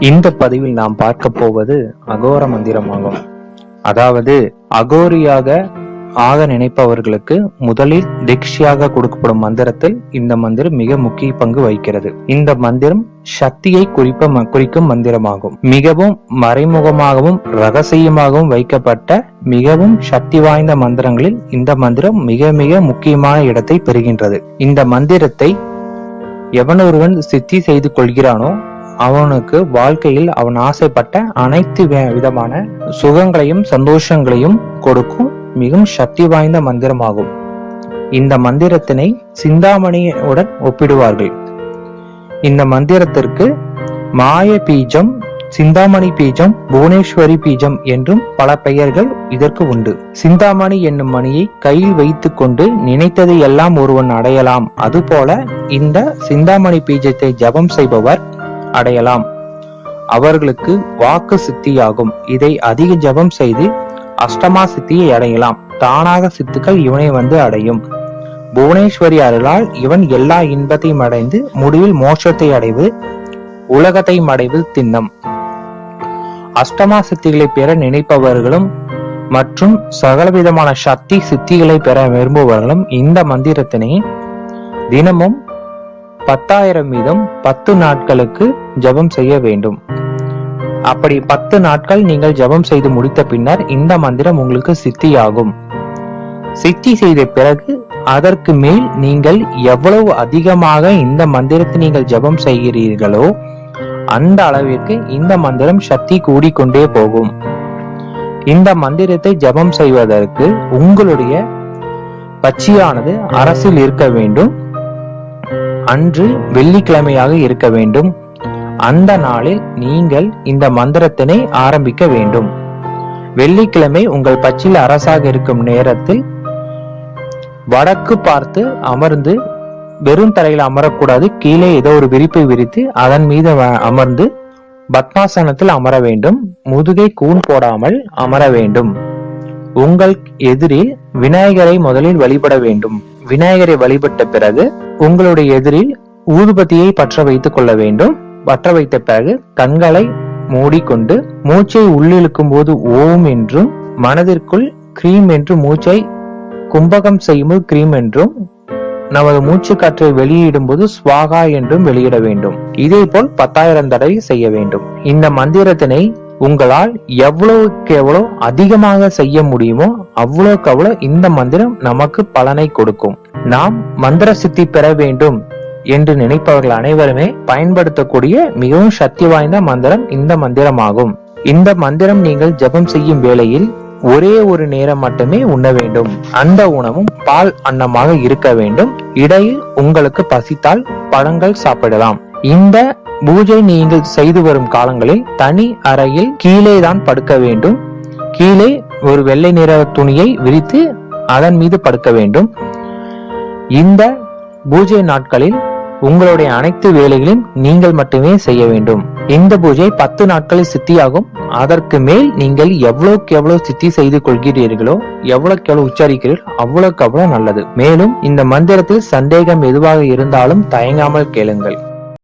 இந்த பதிவில் நாம் பார்க்க போவது அகோர மந்திரமாகும். அதாவது அகோரியாக ஆக நினைப்பவர்களுக்கு முதலில் திக்ஷியாக கொடுக்கப்படும் மந்திரத்தில் இந்த மந்திரம் மிக முக்கிய பங்கு வகிக்கிறது. இந்த மந்திரம் சக்தியை குறிப்ப ம- குறிக்கும் மந்திரமாகும். மிகவும் மறைமுகமாகவும் ரகசியமாகவும் வைக்கப்பட்ட மிகவும் சக்தி வாய்ந்த மந்திரங்களில் இந்த மந்திரம் மிக மிக முக்கியமான இடத்தை பெறுகின்றது. இந்த மந்திரத்தை எவனொருவன் சித்தி செய்து கொள்கிறானோ அவனுக்கு வாழ்க்கையில் அவன் ஆசைப்பட்ட அனைத்து விதமான சுகங்களையும் சந்தோஷங்களையும் கொடுக்கும் மிகவும் சக்தி வாய்ந்த மந்திரமாகும். இந்த மந்திரத்தினை சிந்தாமணியுடன் ஒப்பிடுவார்கள். இந்த மந்திரத்திற்கு மாய பீஜம் சிந்தாமணி பீஜம் புவனேஸ்வரி பீஜம் என்றும் பல பெயர்கள் இதற்கு உண்டு. சிந்தாமணி என்னும் மணியை கையில் வைத்துக் கொண்டு நினைத்ததை எல்லாம் ஒருவன் அடையலாம். அதுபோல இந்த சிந்தாமணி பீஜத்தை ஜபம் செய்பவர் அடையலாம். அவர்களுக்கு வாக்கு சித்தியாகும். இதை அதிக ஜபம் செய்து அஷ்டமா சித்தியை அடையலாம். தானாக சித்துக்கள் இவனை வந்து அடையும். புவனேஸ்வரி அருளால் இவன் எல்லா இன்பத்தையும் அடைந்து முடிவில் மோட்சத்தை அடைவு உலகத்தையும் அடைவது திண்ணம். அஷ்டமா சித்திகளை பெற நினைப்பவர்களும் மற்றும் சகலவிதமான சக்தி சித்திகளை பெற விரும்புபவர்களும் இந்த மந்திரத்தினை தினமும் பத்தாயிரம் வீதம் பத்து நாட்களுக்கு ஜெபம் செய்ய வேண்டும். அப்படி பத்து நாட்கள் நீங்கள் ஜெபம் செய்து முடித்த பின்னர் இந்த மந்திரம் உங்களுக்கு சித்தியாகும். சித்தி செய்த பிறகு அதற்கு மேல் நீங்கள் எவ்வளவு அதிகமாக இந்த மந்திரத்தை நீங்கள் ஜெபம் செய்கிறீர்களோ அந்த அளவிற்கு இந்த மந்திரம் சக்தி கூடிக்கொண்டே போகும். இந்த மந்திரத்தை ஜெபம் செய்வதற்கு உங்களுடைய பச்சியானது அரசில் இருக்க வேண்டும். அன்று வெள்ளிக்கிழமையாக இருக்க வேண்டும். அந்த நாளில் நீங்கள் இந்த மந்திரத்தினை ஆரம்பிக்க வேண்டும். வெள்ளிக்கிழமை உங்கள் பச்சில் அரசாக இருக்கும் நேரத்தில் வடக்கு பார்த்து அமர்ந்து வெறும் தரையில் அமரக்கூடாது. கீழே ஏதோ ஒரு விரிப்பை விரித்து அதன் மீது வ- அமர்ந்து பத்மாசனத்தில் அமர வேண்டும். முதுகை கூன் போடாமல் அமர வேண்டும். உங்கள் எதிரில் விநாயகரை முதலில் வழிபட வேண்டும். விநாயகரை வழிபட்ட பிறகு உங்களுடைய எதிரில் ஊதுபத்தியை பற்ற வைத்துக் கொள்ள வேண்டும். பற்ற வைத்த பிறகு கண்களை மூடிக்கொண்டு மூச்சை உள்ளிழுக்கும் போது ஓம் என்றும் மனதிற்குள் கிரீம் என்று மூச்சை கும்பகம் செய்யும் கிரீம் என்றும் நமது மூச்சு காற்றை வெளியிடும் போது ஸ்வாகா என்றும் வெளியிட வேண்டும். இதே போல் பத்தாயிரம் தடவை செய்ய வேண்டும். இந்த மந்திரத்தினை உங்களால் எவ்வளவுக்கு எவ்வளவு அதிகமாக செய்ய முடியுமோ அவ்வளவுக்கு அவ்வளவு இந்த மந்திரம் நமக்கு பலனை கொடுக்கும். நாம் மந்திர சித்தி பெற வேண்டும் என்று நினைப்பவர்கள் அனைவருமே பயன்படுத்தக்கூடிய மிகவும் சக்தி வாய்ந்த மந்திரம் இந்த மந்திரமாகும். இந்த மந்திரம் நீங்கள் ஜெபம் செய்யும் வேளையில் ஒரே ஒரு நேரம் மட்டுமே உண்ண வேண்டும். அந்த உணவும் பால் அன்னமாக இருக்க வேண்டும். இடையில் உங்களுக்கு பசித்தால் பழங்கள் சாப்பிடலாம். இந்த பூஜை நீங்கள் செய்து வரும் காலங்களில் தனி அறையில் கீழே தான் படுக்க வேண்டும். கீழே ஒரு வெள்ளை நிற துணியை விரித்து அதன் மீது படுக்க வேண்டும். இந்த பூஜை நாட்களில் உங்களுடைய அனைத்து வேலைகளையும் நீங்கள் மட்டுமே செய்ய வேண்டும். இந்த பூஜை பத்து நாட்களில் சித்தியாகும். அதற்கு மேல் நீங்கள் எவ்வளவுக்கு எவ்வளவு சித்தி செய்து கொள்கிறீர்களோ எவ்வளவுக்கு எவ்வளவு உச்சரிக்கிறீர்கள் அவ்வளவுக்கு அவ்வளவு நல்லது. மேலும் இந்த மந்திரத்தில் சந்தேகம் எதுவாக இருந்தாலும் தயங்காமல் கேளுங்கள்.